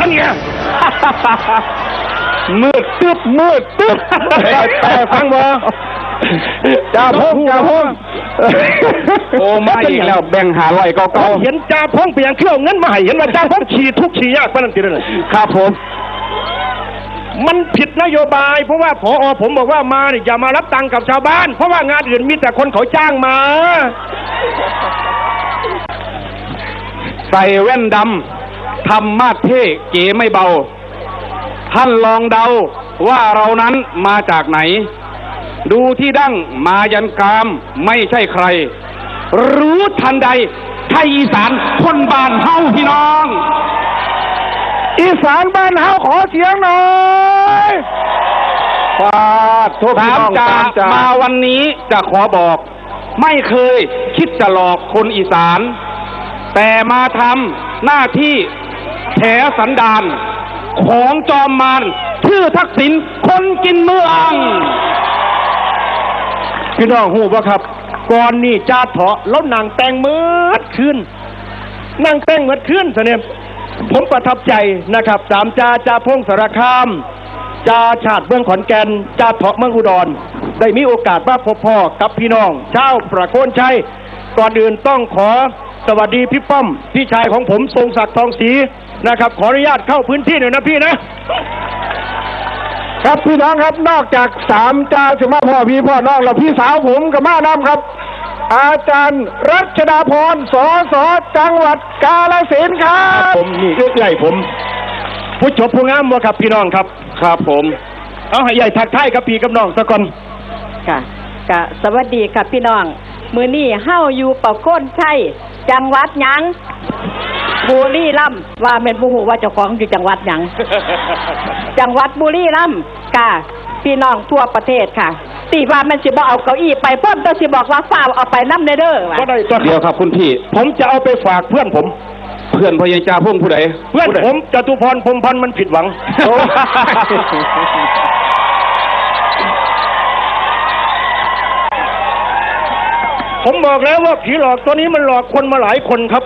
ท่านเนี่ย มืดตึ๊บมืดตึ๊บแต่ฟังบ่จ่าพงจ่าพงโอ้มาอีกแล้วแบ่งหาร้อยเก่าเห็นจ่าพงเปลี่ยนเครื่องเงินมาให้เห็นว่าจ่าพงฉี่ทุกฉี่ยากปานนั้นติเลยๆครับผมมันผิดนโยบาย เพราะว่าพอผมบอกว่ามาเนี่ยอย่ามารับตังค์กับชาวบ้าน เพราะว่างานอื่นมีแต่คนเขาจ้างมา ใส่แว่นดำ ทำมาดเท่เก๋ไม่เบา ท่านลองเดาว่าเรานั้นมาจากไหน ดูที่ดั้งมายันกรามไม่ใช่ใคร รู้ทันใดไทยอีสานคนบ้านเฮาพี่น้อง อีสานบ้านเฮาขอเสียงหน่อยฟาดทุกสามจามาวันนี้จะขอบอก ไม่เคยคิดจะหลอกคนอีสาน แต่มาทำหน้าที่ แถสันดาน ของจอมมารชื่อทักษิณคนกินเมืองพี่น้องหูป่ะครับก่อนนี่จ่าเถาะแล้วนางแต่งเมืดขึ้นนางแต่งเมืดขึ้นซะเนี่ยผมประทับใจนะครับสามจ่าจ่าพงสารคามจ่าชาติเมืองขอนแก่นจ่าเถาะเมืองอุดร ได้มีโอกาสมาพบพ่อกับพี่น้องชาประโคนชัยก่อนอื่นต้องขอสวัสดีพี่ป้อม พี่ชายของผมทรงศักดิ์ทองศรี นะครับ ขออนุญาตเข้าพื้นที่หน่อยนะพี่นะ ครับพี่น้องครับนอกจากสามจ่าสมาพ่อพี่พ่อน้องแล้วพี่สาวผมกับม่านำครับ อาจารย์รัชดาพรสอสอจังหวัดกาฬสินธุ์ครับผมนี่เอื้อยผม ผู้จบผู้งามวะครับพี่น้องครับ ครับผม เอาให้ใหญ่ทักทายกับพี่กับน้องสักก่อนค่ะกะสวัสดีค่ะพี่น้อง มือนี้เฮ้าอยู่ปะโคนชัย จังหวัดหยังบุรีรัมย์ว่าเป็นผู้หูว่าเจ้าของอยู่จังหวัดหยังจังหวัดบุรีรัมย์ค่ะพี่น้องทั่วประเทศค่ะ ตีว่ามันสิบอกเอาเก้าอี้ไปเพิ่มต้องสิบอกว่าฝ้าวเอาไปน้ำในเด้อว่ะก็ได้ตัวเดี๋ยวครับคุณพี่ ผมจะเอาไปฝากเพื่อนผม เพื่อนพยาจ่าพุ่งผู้ใดเพื่อนผมจตุพรพรหมพันธ์มันผิดหวัง ผมบอกแล้วว่าผีหลอกตัวนี้มันหลอกคนมาหลายคนครับ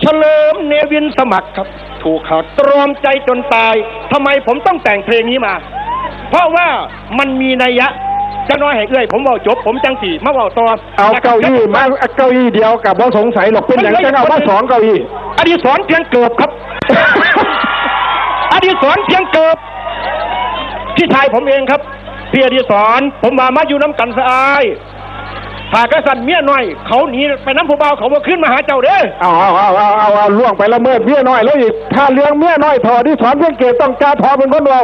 เฉลิมเนวินสมัครครับ ถูกเขาตรอมใจจนตายทำไมผมต้องแต่งเพลงนี้มา เพราะว่ามันมีนัยยะจะน้อยให้เอื้อยผมบอกจบผมจังสี่มาบอกต่อเอาเก้าอี้มาเก้าอี้เดียวกับว่าสงสัยหรอกเป็นอย่างจะเอามาสองเก้าอี้อดีศรเพียงเกิบครับ อดีศรเพียงเกิบพี่ชายผมเองครับพี่อดีศรผมมามาอยู่น้ำกันสะอาย ถ้ากษัตริย์เมียน้อย เขาหนีไปน้ำผู้เบาเขามาขึ้นมาหาเจ้าเด้อเอาเอาเอาเอาเอาเอาล่วงไปละเมิดเมียน้อยแล้วอีกถ้าเลี้ยงเมียน้อยถอที่สอนเพื่อนเกตต้องจ่าทอเป็นคนเรา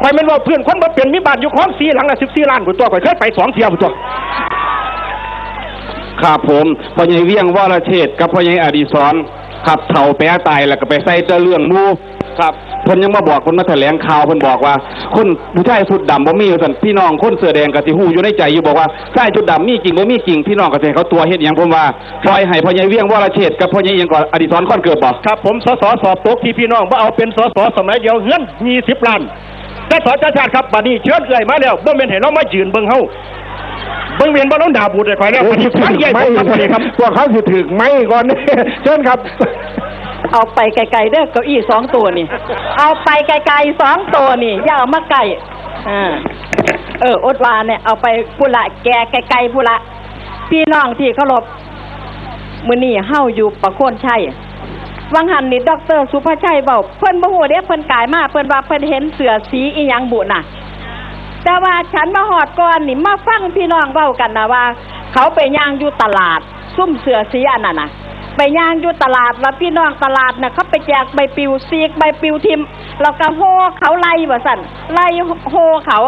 ไปเป็นว่าเพื่อนคนมาเปลี่ยนมีบ้านอยู่คลองสีหลังละสิบสี่ล้านผู้ตัวไปเคยไปสองเที่ยวผู้ตัวครับผมพ่อใหญ่เวียงวรเชษฐ์กับพ่อใหญ่อดีศรขับเถ่าแปะตายแล้วก็ไปใส่เจ้าเรื่องหมูครับ เพิ่นยังมาบอกคนมาแถลงข่าวเพิ่นบอกว่า คนผู้ชายสุดดำบ่มีว่าซั่นพี่น้องคนเสื้อแดงก็สิฮู้อยู่ในใจอยู่บอกว่าชายชุดดำมีจริงบ่มีจริงพี่น้องก็สิให้เขาตัวเฮ็ดหยังผมว่าปล่อยให้พ่อใหญ่เวียงวรเชษฐ์กับพ่อใหญ่อิหยังก่อนอดีศรค่อนเกิดบ่ครับผมสสสอบตกที่พี่น้องว่าเอาเป็นสสสมัยเดียวเงินมีสิบล้านแต่สอชาติชาติครับบัดนี้เชิญเอื่อยมาแล้วบ่เป็นเห็นเรามายืนเบิ่งเฮาเบิ่งเวียนบ่ต้องด่าบูดเลยคอยแล้วบัดนี้ฟังใหญ่ผมครับนี่ครับพวกเขาสิถึกไหมก่อนนี่เชิญครับ เอาไปไกลๆเด้อเก้าอี้สองตัวนี่ เอาไปไกลๆสองตัวนี่อย่าเอามาไกลอ่าเอออดวาเนี่ยเอาไปพุละแกไกลๆพุละพี่น้องที่เคารพมื้อนี้เฮาอยู่ประโคนชัยวังหันนี่ดอกเตอรสุภาชัยเว้าเพิ่นบ่ฮู้เด้เพิ่นกายมาเพิ่นว่าเพิ่นเห็นเสือสีอีหยังบุน่ะ แต่ว่าฉันมาหอดก่อนนี่มาฟังพี่น้องเว้ากันนะว่า เขาไปย่างอยู่ตลาด ซุ่มเสือสีอันนั้นน่ะ ไปย่างอยู่ตลาดแล้วพี่น้องตลาดน่ะเขาไปแจกใบปลิวซีกใบปลิวทิมแล้วก็โฮเขาไล่ว่าสั่นไล่โฮเขา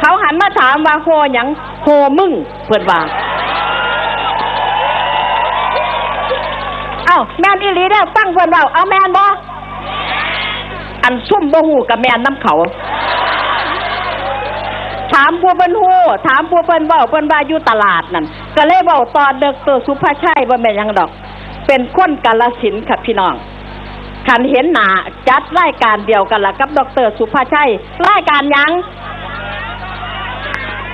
เขาหันมาถามว่าโฮหยังโฮมึงเพิ่อนว่าเอ้าแม่นอีหลีเด้อฟังเพิ่นเว้าเอาแม่นบ่อันซุ่มบ่ฮู้กับแม่นน้ำเขาถามผู้เพิ่นฮู้ถามผู้เพิ่นเว้าเพิ่นว่าอยู่ตลาดนั่นก็เลยเว้าตอนเด็กตัวสุภาชัยบ่แม่นหยังดอก เป็นคนกาลสินค่ะพี่น้องคันเห็นหนาจัดรายการเดียวกันละกับดรสุภาชัยรายการยัง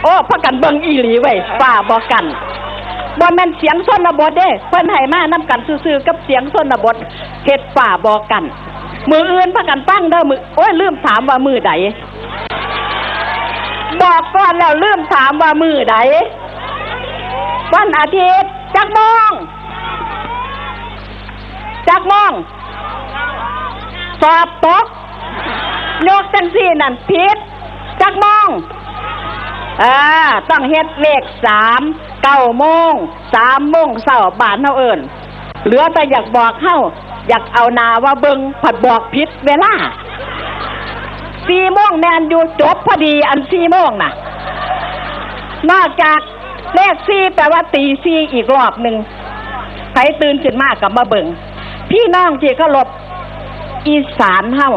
โอ้พักกันเบิงอีหลีไว้ฝ่าบ่กันบ่แม่นเสียงชนบทเด้เพิ่นให้มานํกันซื่อๆกับเสียงชนบทเฮ็ดฝ่าบ่กัน มืออื่นพากันตั้งเด้อมือโอ้ยลืมถามว่ามือใดบอกก่อนแล้วลืมถามว่ามือใดวันอาทิตย์จักมอง จักมอง สอบตกยกจังสี่นั่นผิด จักมองอ่าต้องเฮ็ดเลขสามเก้าโมงสามโมงเสาบานเท่าเอิญเหลือแต่อยากบอกเข้า อยากเอานาว่าเบิงผัดบอกผิดเวลาสี่โมงแมนอยู่จบพอดีอันสี่โมงน่ะ นอกจากเลขสี่แปลว่าตีสี่อีกรอบหนึ่งใครตื่นขึ้นมากกับมาเบิง พี่น้องที่เคารพอีสานเฮา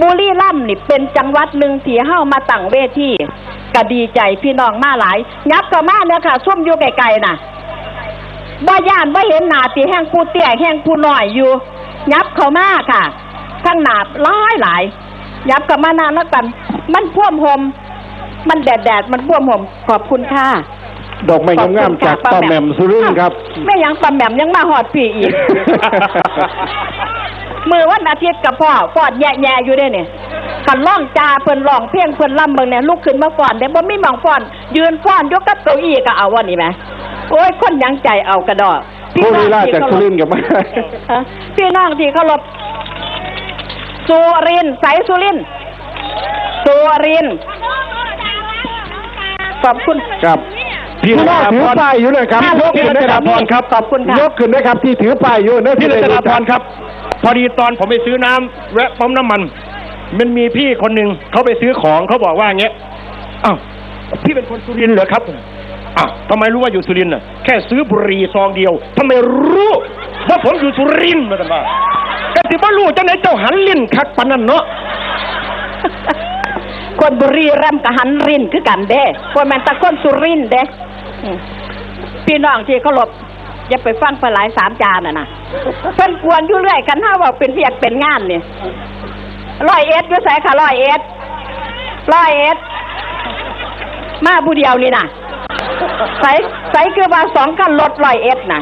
บุรีรัมย์นี่เป็นจังหวัดหนึ่งที่เฮามาตั้งเวทีก็ดีใจพี่น้องมาหลายยับก็มาเนี่ยค่ะซุ่มอยู่ไกลๆน่ะบ่ย่านบ่เห็นหน้าตีแห้งผู้เตี้ยแห้งผู้น้อยอยู่ ยับเขามาค่ะข้างหนาหลายหลาย ยับกับมานานแล้วกัน มันพ่วมหมมันแดดแดดมันพ่วมหมขอบคุณค่ะ ดอกไม้งามๆจากป้าแหม่มสุรินทร์ครับไม่ยังป้าแหม่มยังมาหอดปีอีก มือวันอาทิตย์กับพ่อฟอดแย่ๆอยู่เด้เนี่ยกันล่องจาเพิ่นร้องเพลงเพิ่นล่ำเบิ่งเนี่ยลุกขึ้นมาก่อนเด้บ่มีหมองฟ้อน ยืนฟ้อนยกกับเก้าอี้ก็เอาวันนี้ไหมโอ้ยคนยังใจเอากระดอกผู้ลีลาที่จากเคสุรริพนทร์กับมาฮะพี่น้องที่เคารพสุรินทร์ใสสุรินทร์สุรินทร์ขอบคุณครับ พี่พี่น้องรัตถือนาพรป้ายอยู่เลยครับค่ะยกขึ้นนะครัพี่รัตนาพรครับขอบคุณค่ะยกขึ้นนะครับที่ถือป้ายอยู่เนอะพี่รัตนาพรคครับรับ พอดีตอนผมไปซื้อน้ำแวะปั๊มน้ำมัน มันมีพี่คนหนึ่งเขาไปซื้อของเขาบอกว่าอย่างเงี้ยอ้าวพี่เป็นคนสุรินทร์เหรอครับอ้าวทำไมรู้ว่าอยู่สุรินทร์น่ะแค่ซื้อบุหรี่ซองเดียวทำไมรู้ว่าผมอยู่สุรินทร์มาตั้งแต่ก็ถือว่ารู้จังไหนเจ้าหันลิ้นคักปานนั้นเนาะคนบุรีรัมย์กับหันรินคือกันเด้คนแมนแตะคนสุรินทร์เด้อืม พี่น้องที่เคารพอย่าไปฟังปลาไหลายสามจานน่ะนะเพิ่นกวนอยู่เรื่อยกันถ้าว่าเป็นเรียกเป็นงานเนี่ยร้อยเอ็ดอยู่ใส่ค่ะร้อยเอ็ดร้อยเอ็ดมาผู้เดียวนี่นะใส่ใส่คือว่าสองคันรถร้อยเอ็ดนะ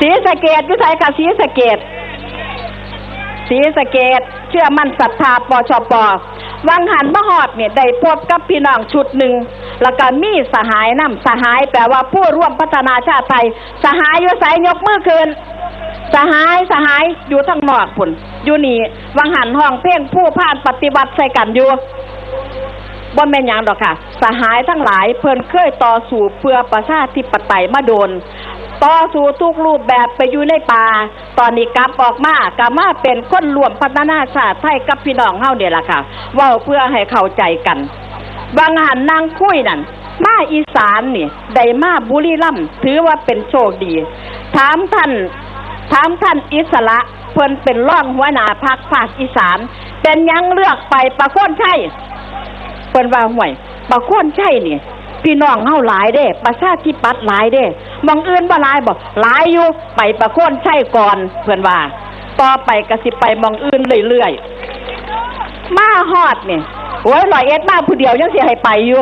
สีสะเกดอยู่ใส่ค่ะสีสะเกดศรีสะเกดเชื่อมั่นศรัทธาปชปวังหันมหอดเนี่ยได้พบกับพี่น้องชุดหนึ่ง แล้วก็มีสหายนํสหายแปลว่าผู้ร่วมพัฒนาชาติไทย สหายอยู่สยกมือคืนสหายสหายอยู่ทางนอกพุ่นอยู่นี่วังหันห้องเพ่งผู้ผ่านปฏิบัติใส่กันอยู่บ่แม่นยังดอกค่ะ สหายทั้งหลายเพิ่นเคยต่อสู้เพื่อประชาธิปไตยมาโดน ต่อสู้ทุกรูปแบบไปอยู่ในป่าตอนนี้กลับออกมากลับมาเป็นคนรวมพัฒนาชาติไทยกับพี่น้องเฮาเนี่ยล่ะค่ะว้าเพื่อให้เข้าใจกัน บางหันนางคุยนั่นมาอีสานนี่ได้มาบุรีรัมย์ถือว่าเป็นโชคดี ถามท่านถามท่านอิสระเพิ่นเป็นร่องหัวหน้าพักภาคอีสาน เป็นยังเลือกไปประโคนใช่เพิ่นว่าห่วยประโคนใช่นี่พี่น้องเฮาหลายเด้ประชาธิปัตย์หลายเด้มองอื่นบ่หลายบ่หลายอยู่ไปประโคนใช่ก่อนเพิ่นว่า ต่อไปก็สิไปมองอื่นเรื่อยๆมาฮอดนี่ โอ้ยร้อยเอ็ดมาผู้เดียวยังเสิให้ไปอยู่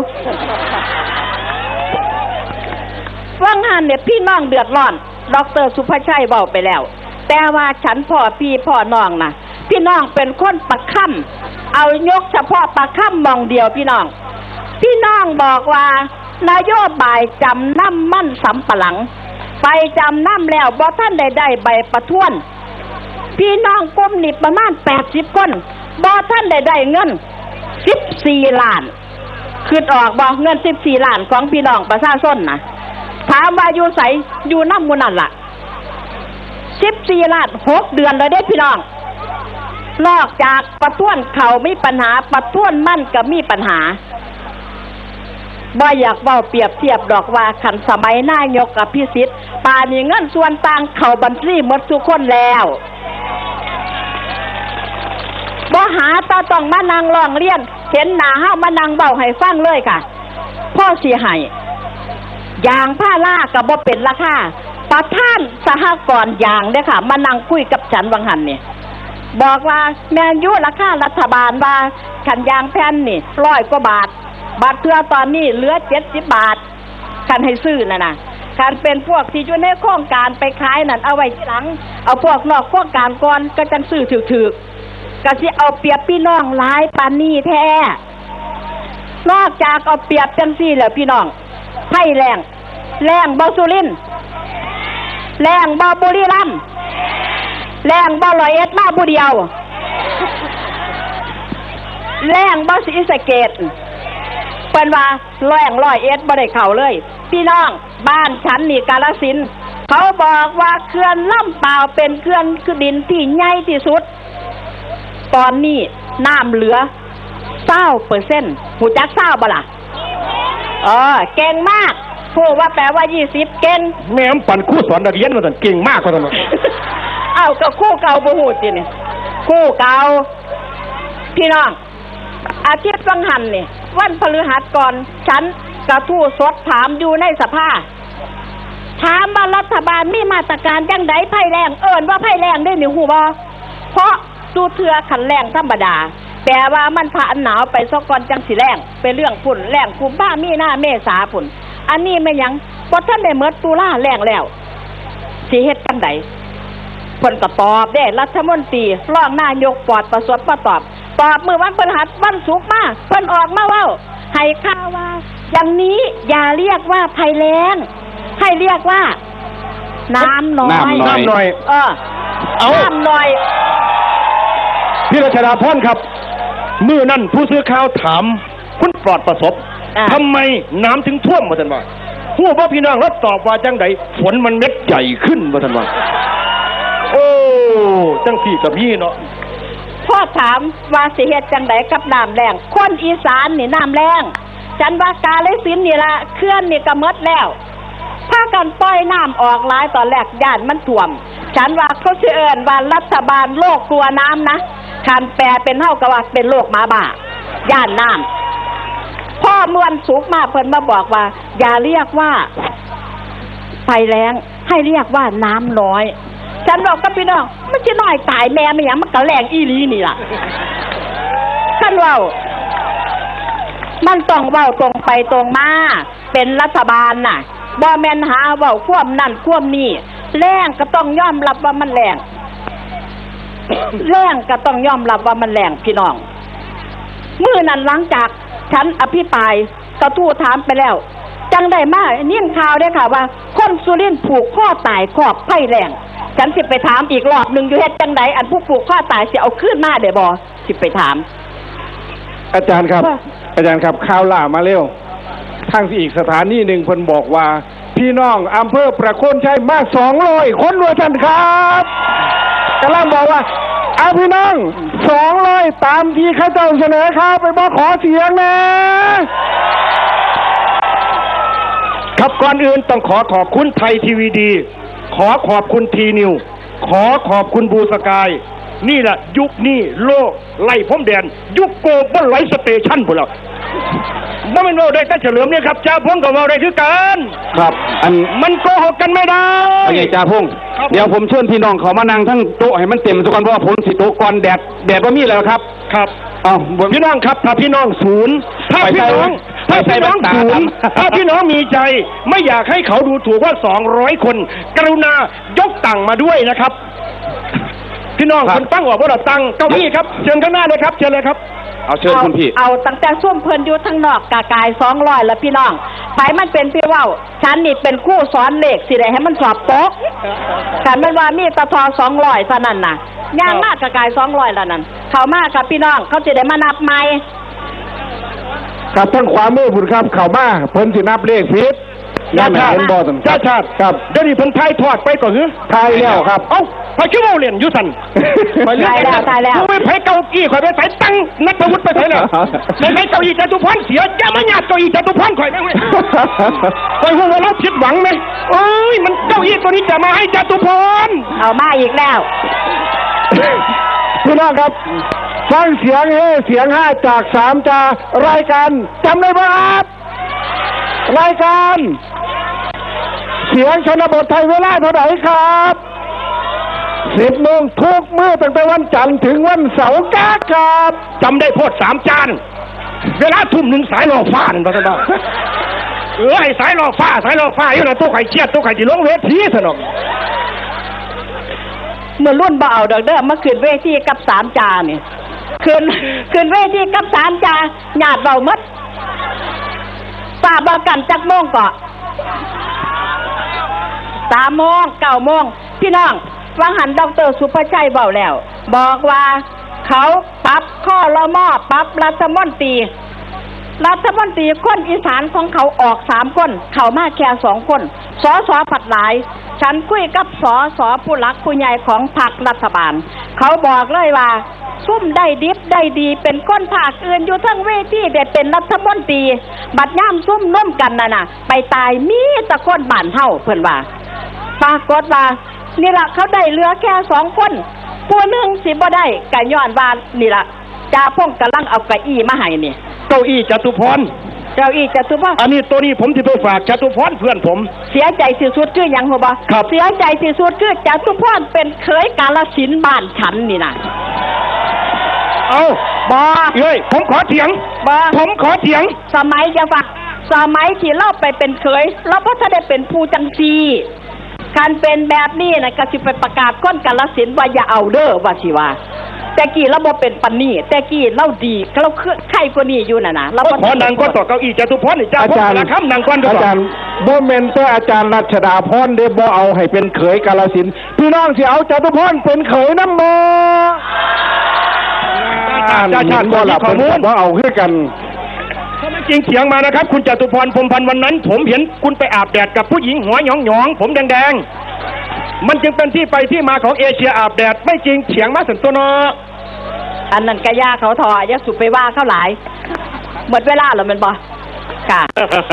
ว่างานเนี่ยพี่น้องเดือดร้อนดอกเตอรสุภาชัยบอกไปแล้ว แต่ว่าฉันพ่อพี่พ่อน้องนะพี่น้องเป็นคนปักค่ำเอายกเฉพาะปักค่ำมองเดียวพี่น้อง พี่น้องบอกว่านโยบายจำน้ำมั่นสำปะหลัง ไปจำน้ำแล้วบ่ท่านใดได้ใบประท้วน พี่น้องกลุ่มนี่ประมาณแปดสิบคนบ่ท่านใดได้เงิน สิบสี่ล้านคืดออกบอกเงินสิบสี่ล้านของพี่น้องประชาชนนะถามว่าอยู่ใสอยู่น้ำมูนั่นละ่ะสิบสี่ล้านหกเดือนเลยเด้พี่น้อง นอกจากประท้วนเขามีปัญหาประท้วนมั่นก็มีปัญหาบ่อยากเว้าเปรียบเทียบดอกว่าขันสมัยหน้ายกกับพิสิทธิ์ป่านี้เงินส่วนต่างเขาบัญชีหมดทุกคนแล้ว บ่หาตาต้องมานั่งร้องเรียน เห็นหน้าห้ามานั่งเบาให้ฟังเลยค่ะ พ่อเสียหายยางผ้าล่ากับบ่เป็นราคาประท่านสหกรณ์ยางเด้ค่ะ มานั่งคุยกับฉันวังหันเนี่ยบอกว่าแมนยูราคารัฐบาลว่าขันยางแผ่นนี่ร้อยกว่าบาท บาทเทือตอนนี้เหลือเจ็ดสิบบาทคันให้ซื้อน่ะนะการเป็นพวกที่อยู่ในโครงการไปขายนั่นเอาไว้ที่หลัง เอาพวกนอกโครงการก่อนก็จังซื้อถือๆ ก็สิเอาเปรียบพี่น้องหลายปานนี้แท้ นอกจากเอาเปรียบจังซี่แล้วพี่น้องไผ่แรง แรงบอสุรินแรงบอบุรีรัมแรงบอลอยเอ็ดมาบุเดียว แรงบอสีสะเกตเป็นว่าแรงร้อยเอ็ดบ่ได้เข่าเลย พี่น้องบ้านฉันนี่กาลสิน เขาบอกว่าเขื่อนลำเปล่าเป็นเขื่อนคือดินที่ใหญ่ที่สุด ตอนนี้น้ำเหลือเศร้าเปอร์เซ็นต์หูจักเศร้าบ่ล่ะเออเก่งมากพูดว่าแปลว่ายี่สิบเก่งแม่มปั่นครู่สอนนักเรียนมาสั่นเก่งมากกว่าสั่นเอาก็คู่เก่าบ่หูจิเนี่ยคู่เก่าพี่น้อง อาทิตย์วังหันเนี่ยวันพฤหัสก่อนฉันกระทู้สดถามอยู่ในสภาถามว่ารัฐบาลมีมาตรการจังไดไพ่แรงเอิญว่าไพ่แรงได้หนิหูบอเพราะ ดูเทือขันแรงธรรมดา แต่ว่ามันผ่านหนาวไปซะก่อนจังสิแรงเป็นเรื่องฝุ่นแรงคุมบ้ามีหน้าเมษาฝุ่น อันนี้ไม่นหยังพอท่านได้เมิดตุลาแรงแล้วสิเฮ็ดจังไดเพิ่นก็ตอบได้รัฐมนตรีรองนายกปลอดประสบมาตอบ ตอบมือวันพฤหัสวันศุกร์มาเพิ่นออกมาเว้าให้ข่าวว่า อย่างนี้อย่าเรียกว่าภัยแล้ง ให้เรียกว่า น้ำน้อยน้ำน้อยน้ำหน่อยเออเอาน้ำน้อย พี่รัชดาพรครับมือนั่นผู้ซื้อข่าวถามคุณปลอดประสบอ่า ทำไมน้ำถึงท่วมมาท่านว่าผู้ว่าพี่น้องรับตอบว่าจังใดฝนมันเม็ดใหญ่ขึ้นมาท่านว่าโอ้จังสี่กับพี่เนาะ พ่อถามว่าสิเฮ็ดจังไดกับน้ำแรงคนอีสานนี่น้ำแรงฉันว่ากาเลยสินธุ์นี่ละเคลื่อนนี่ก็หมดแล้วพากันปล่อยน้ำออกหลายตอนแรกย่านมันท่วม ฉันว่าเขาสิเอิ้นว่ารัฐบาลโลกกลัวน้ำนะ คันแปลเป็นเท่ากับว่าเป็นโรคหมาบ้าย่านน้ำพ่อมวนสุกมาเพิ่นมาบอกว่า อย่าเรียกว่าไฟแรงให้เรียกว่าน้ำน้อย ฉันบอกกับพี่น้องมันจะน้อยตายแม่ไม่ยังมันก็แรงอีหลีนี่ล่ะขันเว่ามันต้องเว้าตรงไปตรงมา เป็นรัฐบาลน่ะบ่แมนหาเว้าควมนั่นควมนี่แรงก็ต้องยอมรับว่ามันแรง แรงก็ต้องยอมรับว่ามันแรงพี่น้องมื่อนั้นหลังจากฉันอภิปรายกระทู้ถามไปแล้ว จังได้มานิ่มข่าวได้ค่ะว่า คนสุรินทร์ผูกข้อตายขอบไผ่แรงฉันสิไปถามอีกรอบหนึ่งอยู่เฮ็ดจังไดอันผู้ผูกข้อตายสิเอาขึ้นมาเดี๋ยวบอสิไปถาม อาจารย์ครับว่าอาจารย์ครับข่าวล่ามาเร็วทางที่อีกสถานีหนึ่งเพิ่นบอกว่า พี่น้องอำเภอประโคนชัยมากสองร้อยคนด้วยท่านครับ กำลังบอกว่าเอาพี่น้องสองร้อยตามที่ข้าเจ้าเสนอข่าไปบอกขอเสียงนะ ครับก่อนอื่นต้องขอขอบคุณไทยทีวีดี ขอขอบคุณทีนิว ขอขอบคุณบูสกาย นี่แหละยุคนี้โลกไล่พรมแดน ยุคโกบอลไลท์สเตชันพวกเรา บ่แมันว่าได้แต่เฉลิมเนี่ยครับจ้าพงกับว่าได้คือกันครับ อันมันโกหกกันไม่ได้พญายจ่าพงษ์ครับ เดี๋ยวผมเชิญพี่น้องเขามานั่งทั้งโต๊ะให้มันเต็มทุกคนเพราะว่าผมสิโต๊ะก่อนแดดแดดว่ามีแล้วครับครับ เอาบ่พี่น้องครับถ้าพี่น้องศูนย์ถ้าไปพี่น้องใส่ถ้าพี่น้องไปใส่ศูนย์แว่นตาดำถ้าพี่น้องมีใจ ไม่อยากให้เขาดูถูกว่าสองร้อยคน กรุณายกตังค์มาด้วยนะครับ พี่น้องคนตั้งออกว่าเราตั้งเก้าอี้ครับเชิญข้างหน้าเลยครับเชิญเลยครับ เอาเชิญคุณพี่ เอาตั้งแต่ส้วมเพลินอยู่ทั้งนอกกากายสองร้อยแล้วพี่น้อง ไปมันเป็นพี่เว่าฉันนี่เป็นครู่สอนเลขสิได้ให้มันสอบตกแต่มันว่ามีตะทอสองร้อยเท่านั้นน่ะย่างมากกากายสองร้อยแล้วนั่น เขามากกับพี่น้องเขาจะได้มานับใหม่กับทั้งขวามือบุญครับ เข้ามาเพิ่นสินับเลขผิด นั่นน่ะเห็นบ่ท่านชาติชาติครับเดี๋ยวนี้เพิ่นทายทอดไปก่อนเหรอทายแล้วครับ เอ้าไปชื่อว่าเรียนอยุสันตายแล้วตายแล้วกูไม่ไผเก้าอี้ข่อยไปใส่ตั้งนัทวุฒิไปใส่แล้วไม่ไผเก้าอี้จตุพรเสียอย่ามาหยาดเก้าอี้จตุพรข่อยแม่งเว้ยข่อยหัวาเราผิดหวังไหมโอ้ยมันเก้าอี้ตัวนี้จะมาให้จตุพรเอามาอีกแล้วพี่น้องครับฟังเสียงเฮเสียงห้าจากสามจารายการจำได้ไหมครับรายการ เสียงชนบทไทยเวลาเท่าไหร่ครับสิบโมงทุกมื้อตั้งแต่วันจันทร์ถึงวันเสาร์กาครับจำได้โพดสามจาน เวลาทุ่มหนึ่งสายรอฟ้านั่นปะท่านบ้าเออไอ้สายล่อฟ้า สายล่อฟ้าอยู่นะตัวไข่เครียดตัวไข่ที่ลงเวทีสนอกเมื่อรุ่นบ่เอาดอกเด้อมาขึ้นเวทีกับสามจาเนี่ยขึ้นขึ้นเวทีกับสามจาหยาดเบาหมดทราบว่ากันจักโมงก็ สามโมงเก้าโมงพี่น้องฟังหันดอกเตอรสุภชัยเบาแล้ว บอกว่าเขาปรับข้อละมอปรับรัฐมนตรีรัฐมนตรีคนอีสานของเขาออกสามคน เขามาแค่สองคนสอสอผัดหลาย ฉันคุยกับสอสอผู้หลักผู้ใหญ่ของพรรครัฐบาล เขาบอกเลยว่าซุ่มได้ดิบได้ดีเป็นคนภาคอื่นอยู่ทั้งเวทีเด็ดเป็นรัฐมนตรี บัดย่ามซุ่มน้มกันน่ะนะไปตายมีตะคนบานเท่าเพื่อนว่า ปรากฏว่านี่ละเขาได้เหลือแค่สองคนผู้หนึ่งสิบ่ได้กะย้อนว่านี่ละจ่าพงกำลังเอาเก้าอี้มาให้นี่เก้าอี้จตุพร เจ้าอีจะทุบว่าอันนี้ตัวนี้ผมจะไปฝากจตุพรเพื่อนผม เสียใจที่สุดคือหยังหัวบ่ครับ เสียใจที่สุดคือจตุพรเป็นเคยกาลสินธุ์บ้านฉันนี่นะเอาบ่เอ้ยผมขอเถียง บ่ผมขอเถียง สมัยจะฟังสมัยที่เราไปเป็นเคยเราก็จะได้เป็นผู้จังซี การเป็นแบบนี้นะก็สิไปประกาศก้นกาลสินธุ์ว่าอย่าเอาเด้อว่าสิว่า แต่กี้เราบ่เป็นปันนี่แต่กี้เราดีเราคือใครกว่านี้อยู่น่ะนะเราก็บ่ขอนางก้อนต่อเก้าอี้จตุพรนี่จ้าอาผมจารย์ละคำนางก้อนด้วยอาจารย์บ่แม่นแต่อาจารย์รัชดาพรได้บ่เอาให้เป็นเขยกาลสินธุ์พี่น้องสิเอาจตุพรเป็นเขยน้ำบ่จ้าชาติบ่บ่หหลัลับบเพิ่นมูก็ลบ่เอาคือกัน ถ้าไม่จริงเถียงมานะครับ คุณจตุพรพรหมพันธ์วันนั้น ผมเห็นคุณไปอาบแดดกับผู้หญิงหัวหยองหยองๆผมแดงๆ มันจึงเป็นที่ไปที่มาของเอเชียอาบแดด ไม่จริงเถียงมาสันตัวเนาะอันนั้นกะยาเขาทออย่าสุไปว่าเขาหลายหมดเวลาแล้วแมันบ่ค่ะ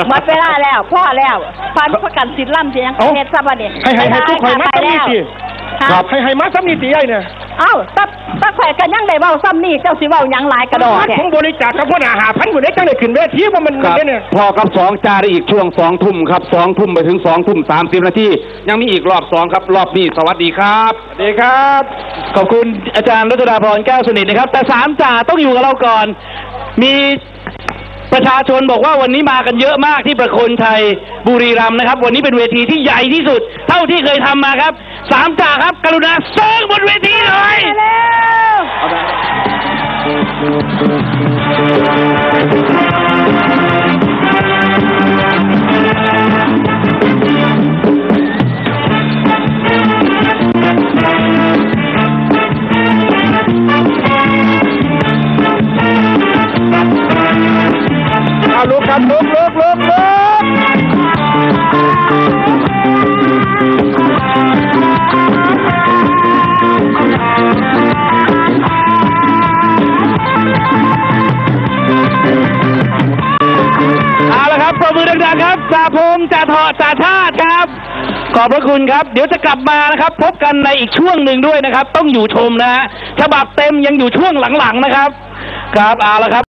หมดเวลาแล้วพ่อแล้วพันประกันสินล่ำเสียงเอ้าเฮ็ดซะบ่เนี่ยให้ให้ให้ทุกคนมาไปซ้ำนี่แล้วสิครับให้ให้มาซ้ำนี่สิไอ้เนี่ยเอ้าตักตักแขวกันยังได้เว้าซ้ำนี่เจ้าสิเว้าหยังหลายกระดอกแท้ผมบริจาคกับพวกอาหารพันคนได้จังได้ขึ้นเวทีว่ามันครับเนี่ยพอกับสองจาได้อีกช่วงสองทุ่มครับสองทุ่มไปถึงสองทุ่มสามสิบนาทียังมีอีกรอบสองครับรอบนี้สวัสดีครับสวัสดีครับ ขอบคุณอาจารย์รัตดาพรแก้วสนิทนะครับ แต่สามจ่าต้องอยู่กับเราก่อน มีประชาชนบอกว่าวันนี้มากันเยอะมากที่ประโคนชัยบุรีรัมย์นะครับ วันนี้เป็นเวทีที่ใหญ่ที่สุด เท่าที่เคยทำมาครับ สามจ่าครับ กรุณาเซิร์งบนเวทีเลยเอาลุกครับลุกลุก อบพระคุณครับ เดี๋ยวจะกลับมานะครับ พบกันในอีกช่วงหนึ่งด้วยนะครับ ต้องอยู่ชมนะฮะฉบับเต็มยังอยู่ช่วงหลังๆนะครับ ครับเอาละครับ